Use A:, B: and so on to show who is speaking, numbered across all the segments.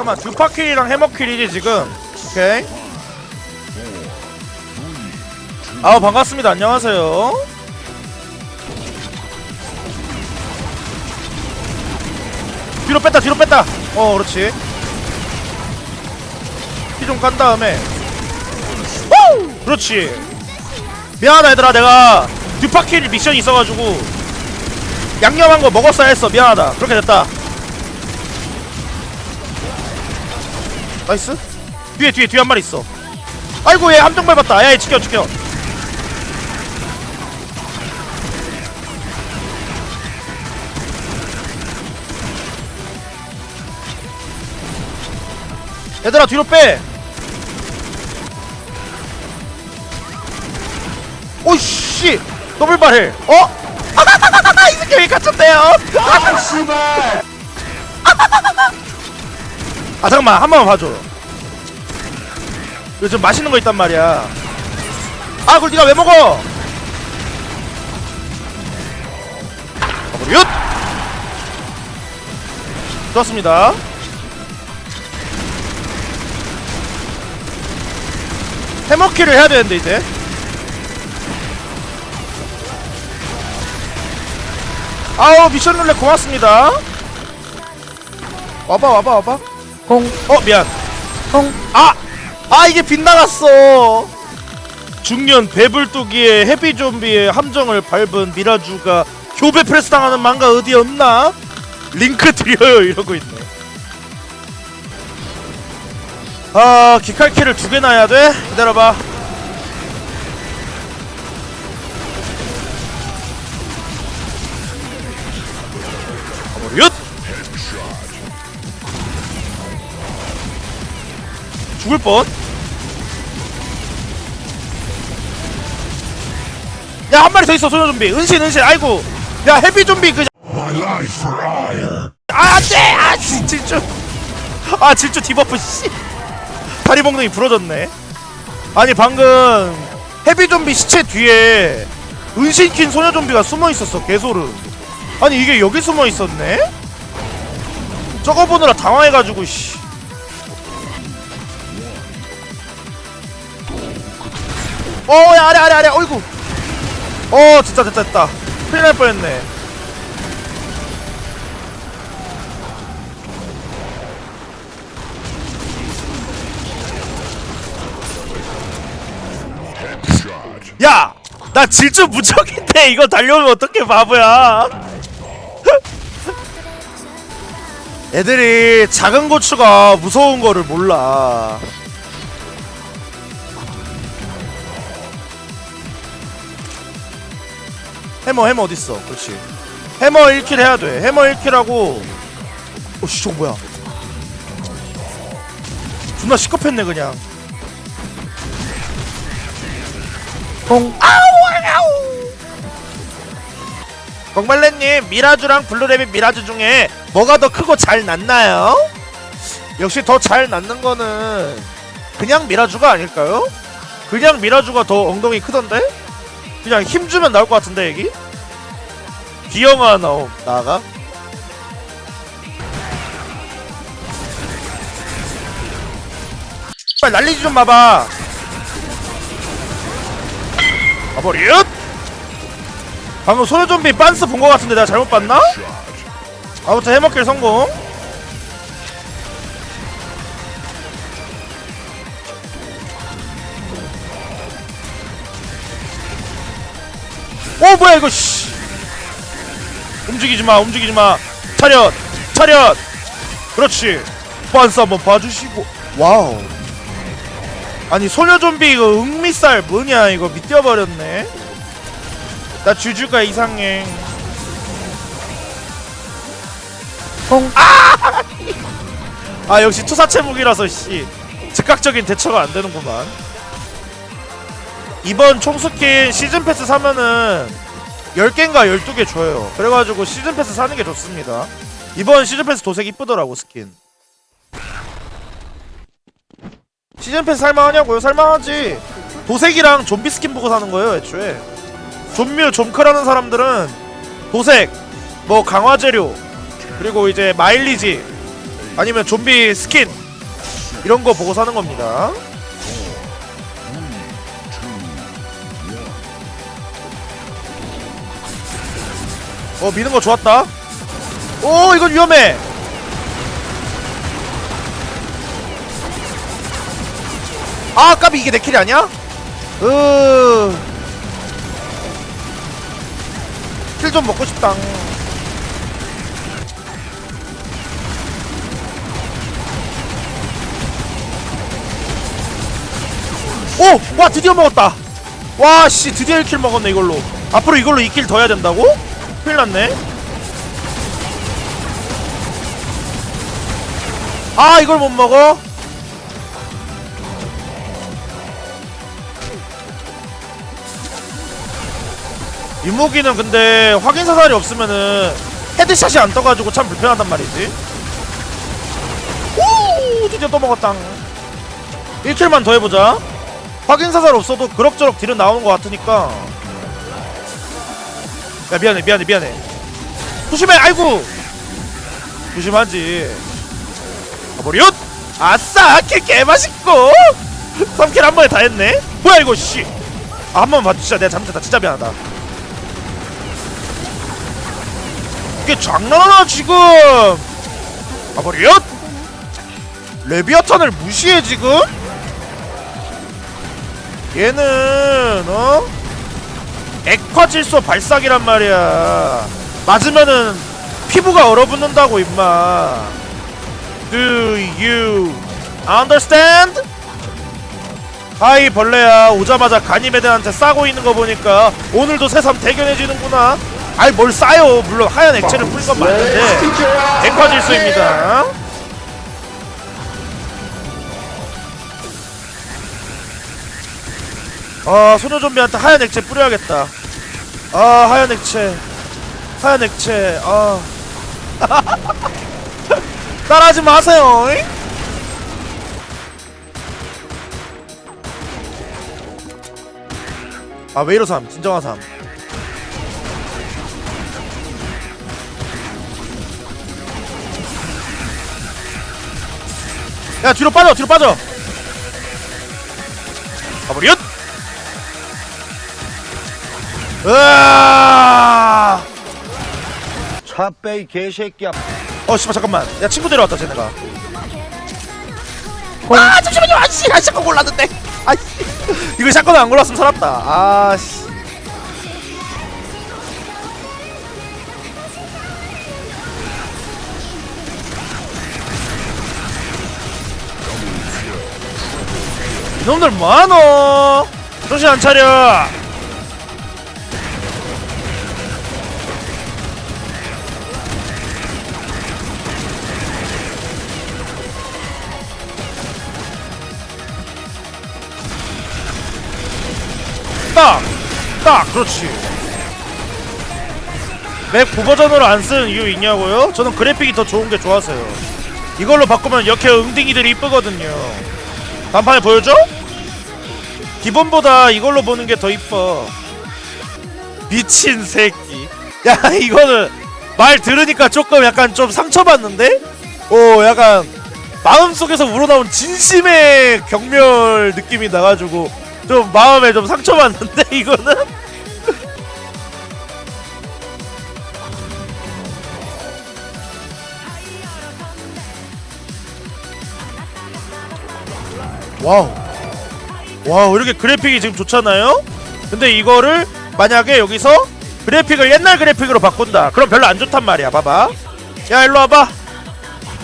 A: 잠깐만 듀파킬이랑 해머킬이지 지금. 오케이. 아우 반갑습니다. 안녕하세요. 뒤로 뺐다 뒤로 뺐다. 어 그렇지. 피 좀 깐 다음에. 우! 그렇지. 미안하다 얘들아. 내가 듀파킬 미션이 있어가지고 양념한 거 먹었어야 했어. 미안하다. 그렇게 됐다 나이스. 뒤에 뒤에 뒤에 한 마리 있어. 아이고 얘 함정 밟았다. 야얘 지켜 지켜. 얘들아 뒤로 빼. 오씨 더블 발을. 어? 이 새끼 왜 갇혔대요?
B: 아 씨발.
A: 아 잠깐만 한 번만 봐줘 요즘 맛있는 거 있단 말이야. 아 그걸 니가 왜 먹어? 윷! 좋았습니다. 해머키를 해야 되는데 이제. 아우 미션 룰렛 고맙습니다. 와봐 와봐 와봐.
C: 공,
A: 어 미안.
C: 공.
A: 아! 아 이게 빗나갔어 중년 배불뚝이의 헤비좀비의 함정을 밟은 미라주가 교배 프레스 당하는 망가 어디 없나? 링크 드려요 이러고 있네 아 기칼키를 두 개나 해야 돼? 기다려봐 윷! 죽을 뻔. 야 한 마리 더 있어 소녀 좀비. 은신 은신. 아이고. 야 해비 좀비 그.
B: Life for ire
A: 아 안 돼. 아 진- 진짜. 아 진짜 디버프 씨. 다리 몽둥이 부러졌네. 아니 방금 해비 좀비 시체 뒤에 은신 킨 소녀 좀비가 숨어 있었어. 개소름. 아니 이게 여기 숨어 있었네? 저거 보느라 당황해가지고 씨. 어 야 아래 아래 아래 어이구 어 진짜 됐다 됐다 큰일 날 뻔했네. 야! 나 질주 무척인데 이거 달려오면 어떡해 바보야? 애들이 작은 고추가 무서운 거를 몰라 해머 해머 어딨어 그렇지 해머 1킬 해야 돼 해머 1킬하고 오씨 저거 뭐야 존나 시급했네 그냥
C: 공.
A: 공발레님 미라주랑 블루레빗 미라주 중에 뭐가 더 크고 잘 났나요? 역시 더 잘 났는 거는 그냥 미라주가 아닐까요? 그냥 미라주가 더 엉덩이 크던데? 그냥 힘 주면 나올 것 같은데 여기? 기영아 나옴 나가? 빨리 날리지 좀 봐봐 아버리읒 방금 소녀 좀비 빤스 본거 같은데 내가 잘못 봤나? 아무튼 해먹길 성공 오 뭐야 이거 씨. 움직이지 마 움직이지 마. 차렷 차렷. 그렇지. 빤스 한번 봐주시고. 와우. 아니 소녀 좀비 이거 응미살 뭐냐 이거 미뛰어버렸네. 나 주주가 이상해.
C: 공.
A: 아! 역시 투사체 무기라서 씨. 즉각적인 대처가 안 되는구만 이번 총스킨 시즌 패스 사면은 10개인가 12개 줘요. 그래가지고 시즌 패스 사는 게 좋습니다. 이번 시즌 패스 도색 이쁘더라고 스킨. 시즌 패스 살만하냐고요? 살만하지. 도색이랑 좀비 스킨 보고 사는 거예요 애초에. 좀뮤 좀크라는 사람들은 도색 뭐 강화 재료 그리고 이제 마일리지 아니면 좀비 스킨 이런 거 보고 사는 겁니다. 어 미는 거 좋았다. 오 이건 위험해. 아 까비 이게 내 킬이 아니야? 으. 킬좀 먹고 싶다. 오! 와 드디어 먹었다 와씨 드디어 1킬 먹었네 이걸로 앞으로 이걸로 2킬 더 해야 된다고? 큰일 났네. 아 이걸 못 먹어? 이 무기는 근데 확인 사살이 없으면은 헤드샷이 안 떠가지고 참 불편하단 말이지. 오 드디어 또 먹었다. 1킬만 더 해보자. 확인 사살 없어도 그럭저럭 딜은 나오는 것 같으니까 야 미안해 미안해 미안해. 조심해 아이고. 조심하지. 가버리웃! 아싸 킬 개맛있고. 3킬 한 번에 다 했네. 뭐야 이거 씨 아 한 번만 봐주자. 내가 잘못했다. 진짜 미안하다. 이게 장난하나 지금? 가버리웃! 레비아탄을 무시해 지금? 얘는 어? 액화질소 발사기란 말이야. 맞으면은 피부가 얼어붙는다고 임마. Do you understand? 하이 벌레야. 오자마자 간이메드한테 싸고 있는 거 보니까 오늘도 새삼 대견해지는구나. 아이 뭘 싸요. 물론 하얀 액체를 뿌린 건 맞는데. 액화질소입니다 아 소녀 좀비한테 하얀 액체 뿌려야겠다. 아 하얀 액체, 하얀 액체. 아 따라하지 마세요. 잉? 아 왜 이러삼? 진정한 삼. 야 뒤로 빠져 뒤로 빠져. 가버리 으아!
D: 차빼이 개새끼야.
A: 어 씨발 잠깐만. 야 친구 데려왔다 쟤네가. 아 잠시만요. 아씨 아 샷건 골랐는데. 아씨. 이거 샷건 안 골랐으면 살았다. 아씨. 이놈들 뭐하노? 정신 안 차려 딱! 딱! 그렇지 맵 9버전으로 안 쓰는 이유 있냐고요? 저는 그래픽이 더 좋은 게 좋아서요 이걸로 바꾸면 역해 응딩이들이 이쁘거든요 단판에 보여줘? 기본보다 이걸로 보는 게 더 이뻐 미친 새끼 야 이거는 말 들으니까 조금 약간 좀 상처받는데? 오 약간 마음속에서 우러나온 진심의 경멸 느낌이 나가지고 좀 마음에 좀 상처받는데 이거는? 와우. 와우 이렇게 그래픽이 지금 좋잖아요? 근데 이거를 만약에 여기서 그래픽을 옛날 그래픽으로 바꾼다. 그럼 별로 안 좋단 말이야 봐봐. 야 일로 와봐.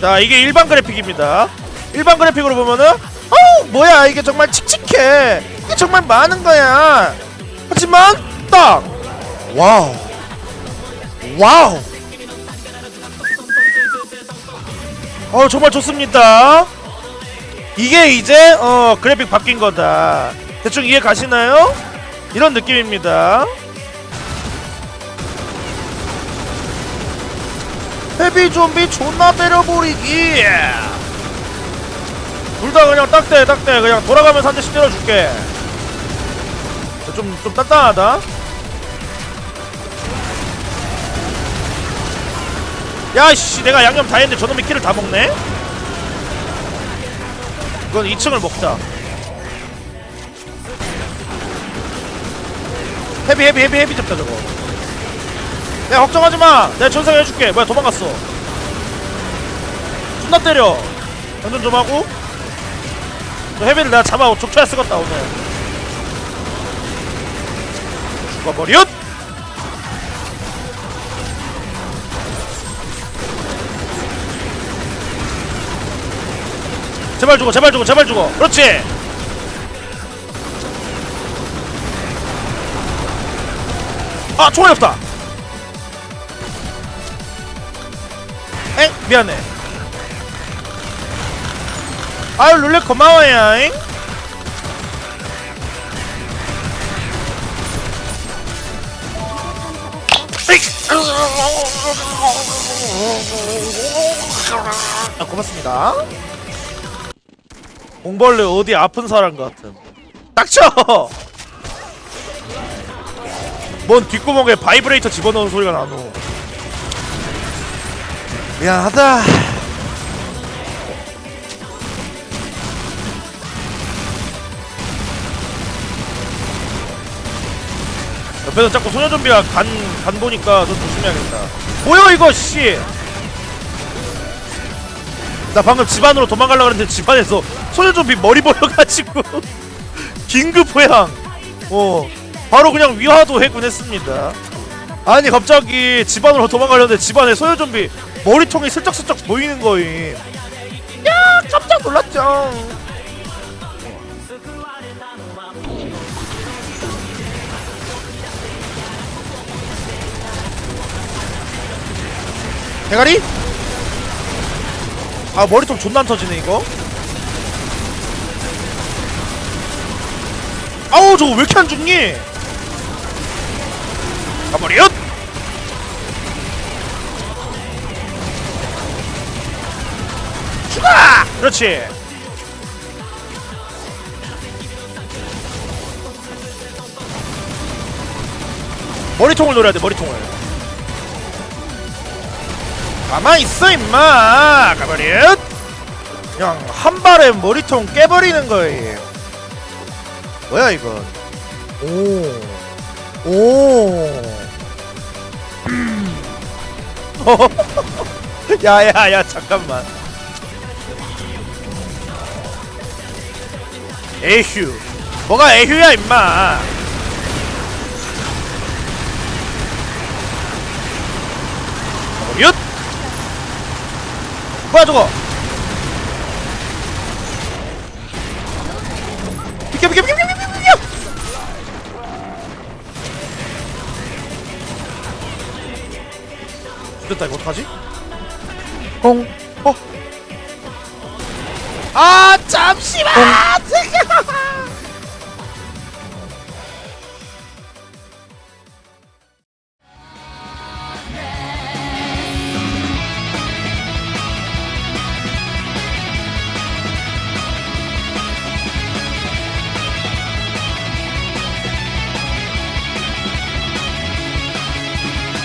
A: 자 이게 일반 그래픽입니다. 일반 그래픽으로 보면은 어우 뭐야 이게 정말 칙칙해 정말 많은 거야. 하지만 딱! 와우. 와우. 어 정말 좋습니다. 이게 이제 어 그래픽 바뀐 거다. 대충 이해 가시나요? 이런 느낌입니다. 헤비 좀비 존나 때려버리기 둘 다 그냥 딱대 딱대. 그냥 돌아가면서 한 대씩 때려줄게. 좀, 좀 단단하다. 야씨 내가 양념 다 했는데 저놈이 키를 다 먹네? 이건 2층을 먹자. 헤비 헤비 헤비 헤비 잡자 저거. 야 걱정하지마! 내가 전상 해줄게. 뭐야 도망갔어. 존나 때려. 장전 좀 하고 저 헤비를 내가 잡아 족쳐야 쓰겠다 오늘. 죽어버렸 제발 죽어 제발 죽어 제발 죽어. 그렇지! 아 총알이 없다. 엥? 미안해 아유 룰렛 고마워요 잉 아, 고맙습니다. 공벌레 어디 아픈 사람 같은. 닥쳐! 뭔 뒷구멍에 바이브레이터 집어넣은 소리가 나노. 미안하다. 옆에서 자꾸 소녀 좀비가 간, 간 보니까 좀 조심해야겠다. 뭐야 이거 씨! 나 방금 집안으로 도망가려고 했는데 집안에서 소녀 좀비 머리 보여가지고 긴급 회항. 어 바로 그냥 위화도 해군했습니다. 아니 갑자기 집안으로 도망가려는데 집안에 소녀 좀비 머리통이 슬쩍슬쩍 보이는 거임. 야 깜짝 놀랐죠. 대가리? 아 머리통 존나 안 터지네 이거 아우 저거 왜 이렇게 안 죽니? 가버렸! 죽어! 그렇지 머리통을 노려야 돼 머리통을 가만 있어 임마. 가버렸 그냥 한 발에 머리통 깨버리는 거예요. 뭐야 이건? 오오. 야야야 잠깐만. 에휴. 뭐가 에휴야 임마 윷 뭐야 저거? 비켜 비켜 비켜 비켜 비켜 비켜! 됐다 이거 어떡하지? 공아 잠시만